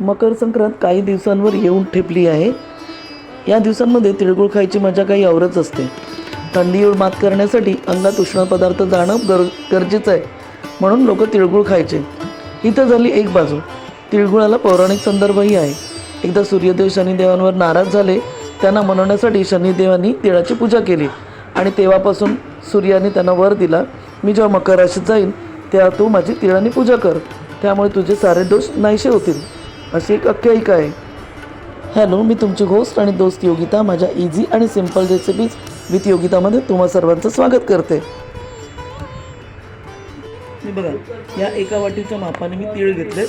मकर संक्रांत काही दिवसांवर येऊन ठेपली आहे. या दिवसांमध्ये तिळगुळ खायची मजा काही औरच असते. थंडीवर मात करण्यासाठी अंगात उष्ण पदार्थ जाणं गर गरजेचं आहे. म्हणून लोक तिळगुळ खायचे. इथं झाली एक बाजू. तिळगुळाला पौराणिक संदर्भही आहे. एकदा सूर्यदेव शनिदेवांवर नाराज झाले त्यांना मनवण्यासाठी शनिदेवांनी तिळाची पूजा केली आणि तेव्हापासून सूर्याने त्यांना वर दिला मी जेव्हा मकर राशीत जाईन तेव्हा तू माझी तिळाने पूजा कर. त्यामुळे तुझे सारे दोष नाहीसे होतील. अशी एक आख्यायिका आहे. हॅलो मी तुमची होस्ट आणि दोस्त योगिता. माझ्या इझी आणि सिंपल रेसिपीज विथ योगितामध्ये तुम्हा सर्वांचं स्वागत करते. मी बघा या एका वाटीच्या मापाने मी तीळ घेतले.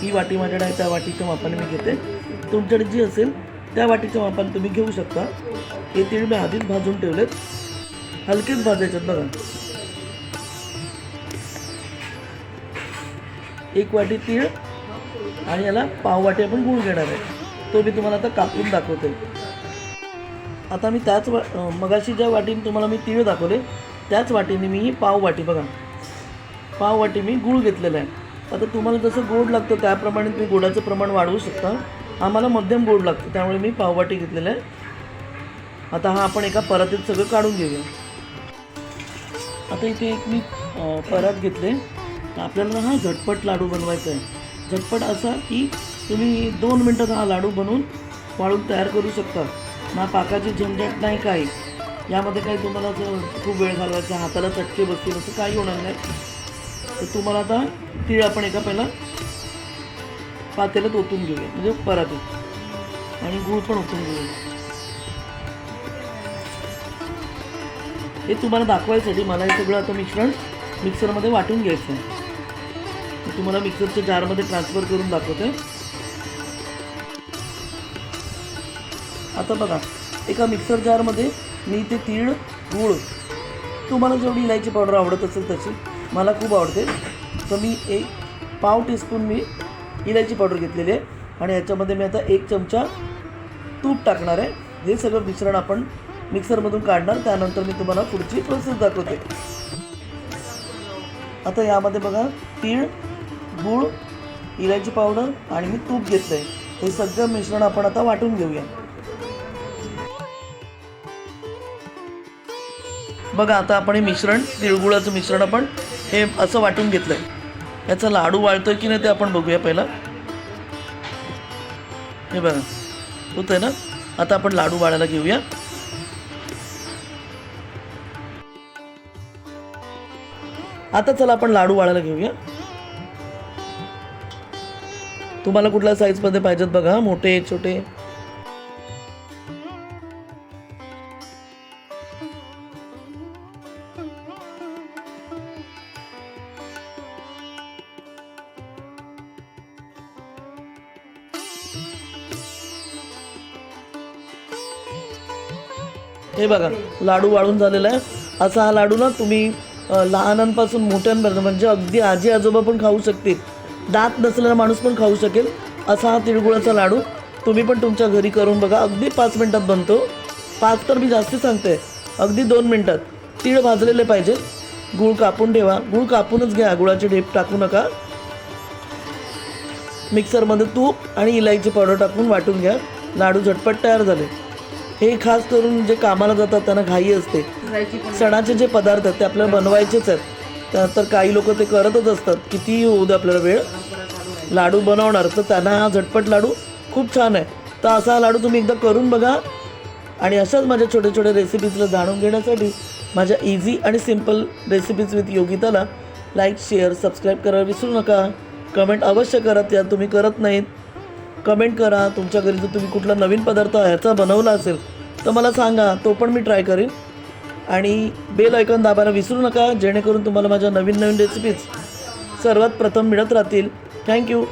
ही वाटी माझ्याकडे आहे त्या वाटीच्या मापाने मी घेते. तुमच्याकडे जी असेल त्या वाटीच्या मापाने तुम्ही घेऊ शकता. हे तीळ मी आधीच भाजून ठेवलेत. हलकेच भाजायच्यात बघा. एक वाटी तीळ आणि याला पाववाटी आपण गुळ घेणार आहे. तो मी तुम्हाला आता कापून दाखवते. आता मी त्याच वा मगाशी ज्या वाटीने तुम्हाला मी तिळ दाखवले त्याच वाटीने मी ही पाववाटी बघा. पाव वाटी मी गूळ घेतलेला आहे. आता तुम्हाला जसं गोड लागतं त्याप्रमाणे तुम्ही गोडाचं प्रमाण वाढवू शकता. आम्हाला मध्यम गोड लागतं त्यामुळे मी पाववाटी घेतलेलं आहे. आता हा आपण एका परातीत सगळं काढून घेऊया. आता इथे एक मी परात घेतले. आपल्याला हा झटपट लाडू बनवायचा आहे. झटपट असा की तुम्ही दोन मिनटात हा लाडू बनवून वाळून तयार करू शकता. ना पाकाची झंझट नाही काही. यामध्ये काही तुम्हाला असं खूप वेळ घालवायचा हाताला चटके बसतील असं काही होणार नाही. तर तुम्हाला आता तीळ आपण एका पहिला पातेल्यात ओतून घेऊया म्हणजे परातीत. आणि गूळ पण ओतून घेऊया. हे तुम्हाला दाखवायसाठी मला हे सगळं आता मिश्रण मिक्सरमध्ये वाटून घ्यायचं आहे. तुम्हाला मिक्सरच्या जारमध्ये ट्रान्सफर करून दाखवते. आता बघा एका मिक्सर जारमध्ये मी ते तीळ गूळ तुम्हाला जेवढी इलायची पावडर आवडत असेल तशी मला खूप आवडते. तर मी एक पाव टीस्पून मी इलायची पावडर घेतलेली आहे आणि याच्यामध्ये मी आता एक चमचा तूप टाकणार आहे. हे सगळं मिश्रण आपण मिक्सरमधून काढणार त्यानंतर मी तुम्हाला पुढची प्रोसेस दाखवते. आता यामध्ये बघा तीळ गूळ इलायची पावडर आणि मी तूप घेतलं आहे हे सगळं मिश्रण आपण आता वाटून घेऊया. बघा आता आपण हे मिश्रण तिळगुळाचं मिश्रण आपण हे असं वाटून घेतलं आहे याचा लाडू वाळतोय की नाही ते आपण बघूया पहिला. हे बघा होत आहे ना? आता आपण लाडू वाळायला घेऊया. आता चला आपण लाडू वाळायला घेऊया. तुम्हाला कुठल्या साईजमध्ये पाहिजेत बघा मोठे छोटे? हे बघा लाडू वाळून झालेला आहे. असा हा लाडू ना तुम्ही लहानांपासून मोठ्यांपर्यंत म्हणजे अगदी आजी आजोबा पण खाऊ शकतील. दात नसलेला माणूस पण खाऊ शकेल. असा हा तिळगुळाचा लाडू. तुम्ही पण तुमच्या घरी करून बघा. अगदी पाच मिनटात बनतो. पाच तर मी जास्ती सांगते. अगदी दोन मिनटात. तीळ भाजलेले पाहिजे. गूळ कापून ठेवा. गूळ कापूनच घ्या. गुळाचे ढेप टाकू नका. मिक्सरमध्ये तूप आणि इलायची पावडर टाकून वाटून घ्या. लाडू झटपट तयार झाले. हे खास करून जे कामाला जातात त्यांना घाई असते. सणाचे जे पदार्थ आहेत ते आपल्याला बनवायचेच आहेत. तर काही लोक ते करतच असतात. कितीही होऊ दे आपल्याला वेळ. लाडू बनवणार तर त्यांना हा झटपट लाडू खूप छान आहे. तर असा हा लाडू तुम्ही एकदा करून बघा. आणि अशाच माझ्या छोट्या छोट्या रेसिपीजला जाणून घेण्यासाठी माझ्या इझी आणि सिंपल रेसिपीज विथ योगिताला लाईक शेअर सबस्क्राईब करायला विसरू नका. कमेंट अवश्य करा त्या तुम्ही करत नाहीत. कमेंट करा. तुमच्या घरी जर तुम्ही कुठला नवीन पदार्थ ह्याचा बनवला असेल तर मला सांगा. तो पण मी ट्राय करेन. आणि बेल ऐकून दाबायला विसरू नका जेणेकरून तुम्हाला माझ्या नवीन नवीन रेसिपीज सर्वात प्रथम मिळत राहतील. थँक्यू